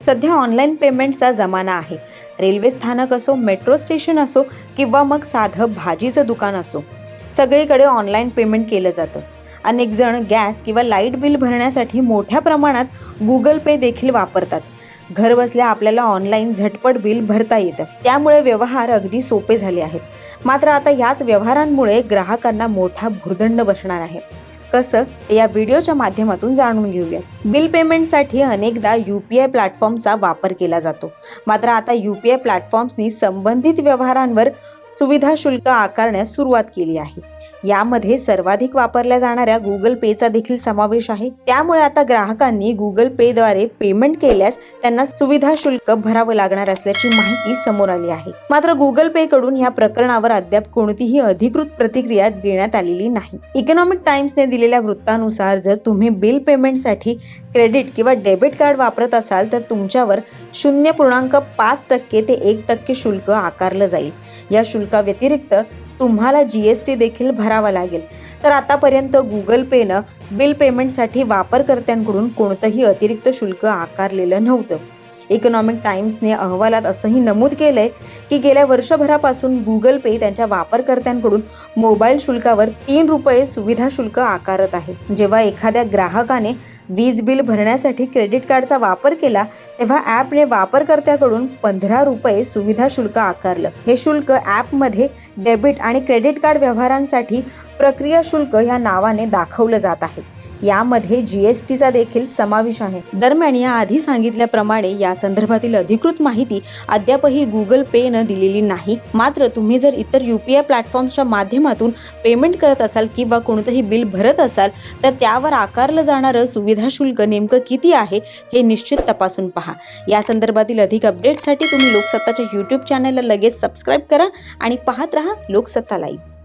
सध्या ऑनलाईन पेमेंटचा जमाना आहे. रेल्वे स्थानक असो मेट्रो स्टेशन असो किंवा मग साधं भाजीचं दुकान असो सगळीकडे ऑनलाईन पेमेंट केलं जातं. अनेक जण गॅस किंवा लाइट बिल भरण्यासाठी मोठ्या प्रमाणात गुगल पे देखील वापरतात. घर बसल्या आपल्याला ऑनलाईन झटपट बिल भरता येतं. त्यामुळे व्यवहार अगदी सोपे झाले आहेत. मात्र आता याच व्यवहारांमुळे ग्राहकांना मोठा भुर्दंड बसणार आहे. कसं ते या व्हिडिओच्या माध्यमातून जाणून घेऊया. बिल पेमेंटसाठी अनेकदा यू पी आय प्लॅटफॉर्मचा वापर केला जातो. मात्र आता यू पी आय प्लॅटफॉर्म्सनी संबंधित व्यवहारांवर सुविधा शुल्क आकारण्यास सुरुवात केली आहे. यामध्ये सर्वाधिक वापरल्या जाणाऱ्या गुगल पेचा देखील समावेश आहे. त्यामुळे आता ग्राहकांनी गुगल पेद्वारे पेमेंट केल्यास त्यांना सुविधा शुल्क भरावं लागणार असल्याची माहिती समोर आली आहे. मात्र गुगल पे कडून या प्रकरणावर अद्याप कोणतीही अधिकृत प्रतिक्रिया देण्यात आलेली नाही. इकॉनॉमिक टाइम्सने दिलेल्या वृत्तानुसार जर तुम्ही बिल पेमेंटसाठी क्रेडिट किंवा डेबिट कार्ड वापरत असाल तर तुमच्यावर शून्य पूर्णांक पाच टक्के ते एक टक्के शुल्क आकारलं जाईल. या शुल्काव्यतिरिक्त तुम्हाला जी एस टी देखील भरावा लागेल. तर आतापर्यंत गुगल पेनं बिल पेमेंटसाठी वापरकर्त्यांकडून कोणतंही अतिरिक्त शुल्क आकारलेलं नव्हतं. इकॉनॉमिक टाइम्सने अहवालात असंही नमूद केलंय की गेल्या वर्षभरापासून गुगल पे त्यांच्या वापरकर्त्यांकडून मोबाईल शुल्कावर तीन रुपये सुविधा शुल्क आकारत आहे. जेव्हा एखाद्या ग्राहकाने वीज बिल भरण्यासाठी क्रेडिट कार्डचा वापर केला तेव्हा ॲपने वापरकर्त्याकडून पंधरा रुपये सुविधा शुल्क आकारलं. हे शुल्क ॲपमध्ये डेबिट आणि क्रेडिट कार्ड व्यवहारांसाठी प्रक्रिया शुल्क ह्या नावाने दाखवलं जात आहे. यामध्ये जी एस टीचा देखील समावेश आहे. दरम्यान या आधी सांगितल्याप्रमाणे या संदर्भातील अधिकृत माहिती अद्यापही गुगल पे न दिलेली नाही. मात्र तुम्ही जर इतर यू पी आय प्लॅटफॉर्म्सच्या माध्यमातून पेमेंट करत असाल किंवा कोणतंही बिल भरत असाल तर त्यावर आकारलं जाणारं सुविधा शुल्क नेमकं किती आहे हे निश्चित तपासून पहा. या संदर्भातील अधिक अपडेटसाठी तुम्ही लोकसत्ताच्या यूट्यूब चॅनलला लगेच सबस्क्राईब करा आणि पाहत रहा लोकसत्ता लाईव्ह